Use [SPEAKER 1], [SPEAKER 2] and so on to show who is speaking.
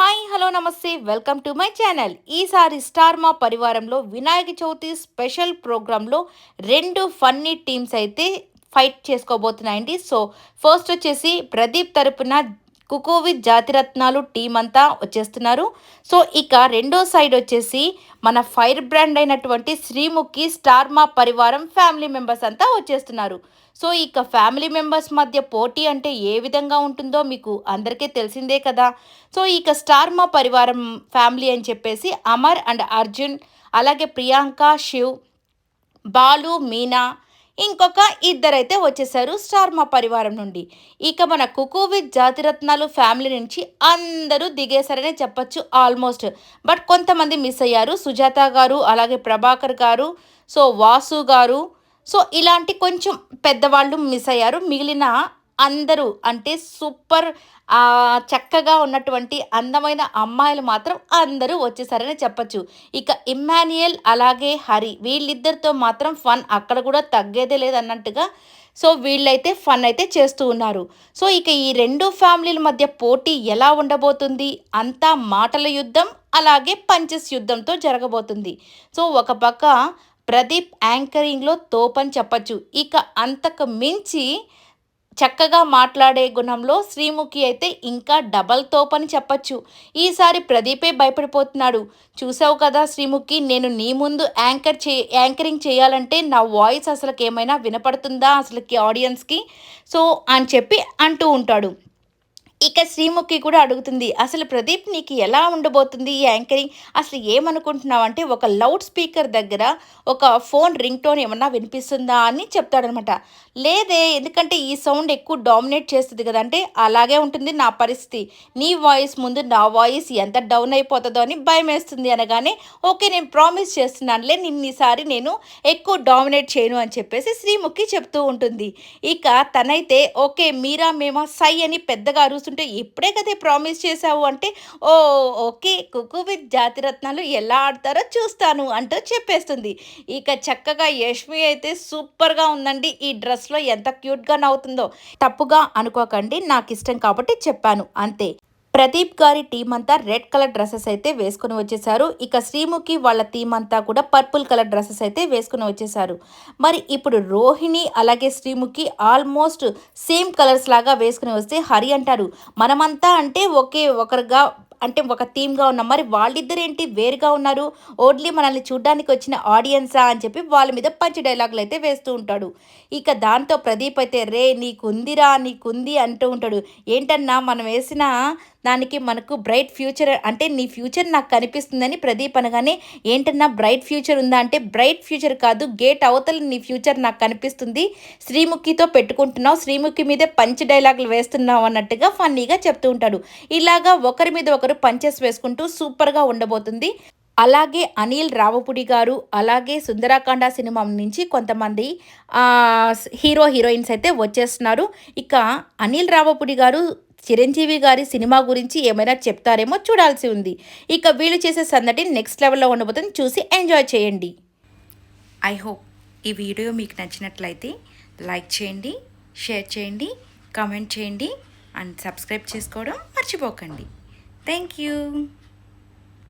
[SPEAKER 1] Hi hello namaste welcome to my channel. ఈసారి star Maa పరివారంలో Vinayaka Chavithi special ప్రోగ్రాంలో రెండు ఫన్నీ టీమ్స్ అయితే ఫైట్ చేసుకోబోతున్నాయండి. సో ఫస్ట్ వచ్చేసి ప్రదీప్ తరపున కుకోవి జాతిరత్నాలు టీం అంతా వచ్చేస్తున్నారు సో ఇక రెండో సైడ్ వచ్చేసి మన ఫైర్ బ్రాండ్ అయినటువంటి శ్రీముఖి స్టార్మా పరివారం ఫ్యామిలీ మెంబర్స్ అంతా వచ్చేస్తున్నారు. సో ఇక ఫ్యామిలీ మెంబర్స్ మధ్య పోటీ అంటే ఏ విధంగా ఉంటుందో మీకు అందరికీ తెలిసిందే కదా. సో ఇక స్టార్మా పరివారం ఫ్యామిలీ అని చెప్పేసి అమర్ అండ్ అర్జున్ అలాగే ప్రియాంక శివ్ బాలు మీనా ఇంకొక ఇద్దరైతే వచ్చేసారు స్టార్ మా పరివారం నుండి. ఇక మన కుకు విత్ జాతిరత్నాలు ఫ్యామిలీ నుంచి అందరూ దిగేశారనే చెప్పచ్చు ఆల్మోస్ట్. బట్ కొంతమంది మిస్ అయ్యారు. సుజాత గారు అలాగే ప్రభాకర్ గారు సో వాసు గారు. సో ఇలాంటి కొంచెం పెద్దవాళ్ళు మిస్ అయ్యారు. మిగిలిన అందరూ అంటే సూపర్ చక్కగా ఉన్నటువంటి అందమైన అమ్మాయిలు మాత్రం అందరూ వచ్చేసారని చెప్పచ్చు. ఇక ఇమ్మాన్యుయల్ అలాగే హరి వీళ్ళిద్దరితో మాత్రం ఫన్ అక్కడ కూడా తగ్గేదే లేదన్నట్టుగా సో వీళ్ళైతే ఫన్ అయితే చేస్తూ ఉన్నారు. సో ఇక ఈ రెండు ఫ్యామిలీల మధ్య పోటీ ఎలా ఉండబోతుంది? అంతా మాటల యుద్ధం అలాగే పంచెస్ యుద్ధంతో జరగబోతుంది. సో ఒక పక్క ప్రదీప్ యాంకరింగ్లో తోపని చెప్పచ్చు. ఇక అంతకు మించి చక్కగా మాట్లాడే గుణంలో శ్రీముఖి అయితే ఇంకా డబల్ తోపని చెప్పచ్చు. ఈసారి ప్రదీపే భయపడిపోతున్నాడు. చూసావు కదా శ్రీముఖి నేను నీ ముందు యాంకర్ చే యాంకరింగ్ చేయాలంటే నా వాయిస్ అసలుకి ఏమైనా వినపడుతుందా అసలుకి ఆడియన్స్కి? సో అని చెప్పి అంటూ ఉంటాడు. ఇక శ్రీముఖి కూడా అడుగుతుంది అసలు ప్రదీప్ నీకు ఎలా ఉండబోతుంది ఈ యాంకరింగ్? అసలు ఏమనుకుంటున్నావు? అంటే ఒక లౌడ్ స్పీకర్ దగ్గర ఒక ఫోన్ రింగ్ టోన్ ఏమన్నా వినిపిస్తుందా అని చెప్తాడనమాట. లేదే ఎందుకంటే ఈ సౌండ్ ఎక్కువ డామినేట్ చేస్తుంది కదా అంటే అలాగే ఉంటుంది నా పరిస్థితి. నీ వాయిస్ ముందు నా వాయిస్ ఎంత డౌన్ అయిపోతుందో అని భయం వేస్తుంది అనగానే ఓకే నేను ప్రామిస్ చేస్తున్నానులే నిన్నీసారి నేను ఎక్కువ డామినేట్ చేయను అని చెప్పేసి శ్రీముఖి చెప్తూ ఉంటుంది. ఇక తనైతే ఓకే మీరా మేమా సై అని పెద్దగా అరుస్తూ చూస్తుంటే ఇప్పుడే కదా ప్రామిస్ చేసావు అంటే ఓ ఓకే కుకు విత్ జాతిరత్నాలు ఎలా ఆడతారో చూస్తాను అంటూ చెప్పేస్తుంది. ఇక చక్కగా యష్మి అయితే సూపర్గా ఉందండి. ఈ డ్రెస్లో ఎంత క్యూట్గా నవ్వుతుందో తప్పుగా అనుకోకండి. నాకు ఇష్టం కాబట్టి చెప్పాను. అంతే. ప్రదీప్ గారి టీం అంతా రెడ్ కలర్ డ్రెస్సెస్ అయితే వేసుకుని వచ్చేసారు. ఇక శ్రీముఖి వాళ్ళ టీం అంతా కూడా పర్పుల్ కలర్ డ్రెస్సెస్ అయితే వేసుకుని వచ్చేసారు. మరి ఇప్పుడు రోహిణి అలాగే శ్రీముఖి ఆల్మోస్ట్ సేమ్ కలర్స్ లాగా వేసుకుని వస్తే హరి అంటారు. మనమంతా అంటే ఒకే ఒకరుగా అంటే ఒక థీమ్గా ఉన్నాం. మరి వాళ్ళిద్దరు ఏంటి వేరుగా ఉన్నారు. ఓన్లీ మనల్ని చూడ్డానికి వచ్చిన ఆడియన్సా అని చెప్పి వాళ్ళ మీద పంచి డైలాగులు అయితే వేస్తూ ఉంటాడు. ఇక దాంతో ప్రదీప్ అయితే రే నీకుందిరా నీకుంది అంటూ ఉంటాడు. ఏంటన్నా మనం వేసిన దానికి మనకు బ్రైట్ ఫ్యూచర్ అంటే నీ ఫ్యూచర్ నాకు కనిపిస్తుందని ప్రదీప్ అనగానే ఏంటన్నా బ్రైట్ ఫ్యూచర్ ఉందా? అంటే బ్రైట్ ఫ్యూచర్ కాదు గేట్ అవతల నీ ఫ్యూచర్ నాకు కనిపిస్తుంది. శ్రీముఖితో పెట్టుకుంటున్నావు శ్రీముఖి మీదే పంచి డైలాగులు వేస్తున్నావు అన్నట్టుగా ఫన్నీగా చెప్తూ ఉంటాడు. ఇలాగా ఒకరి మీద ఒకరు పంచెస్ వేసుకుంటూ సూపర్గా ఉండబోతుంది. అలాగే అనిల్ రావపుడి గారు అలాగే సుందరాకాండ సినిమా నుంచి కొంతమంది హీరో హీరోయిన్స్ అయితే వచ్చేస్తున్నారు. ఇక అనిల్ రావపుడి గారు చిరంజీవి గారి సినిమా గురించి ఏమైనా చెప్తారేమో చూడాల్సి ఉంది. ఇక వీళ్ళు చేసే సందటి నెక్స్ట్ లెవెల్లో ఉండబోతుంది. చూసి ఎంజాయ్ చేయండి. ఐ హోప్ ఈ వీడియో మీకు నచ్చినట్లయితే లైక్ చేయండి షేర్ చేయండి కామెంట్ చేయండి అండ్ సబ్స్క్రైబ్ చేసుకోవడం మర్చిపోకండి. Thank you.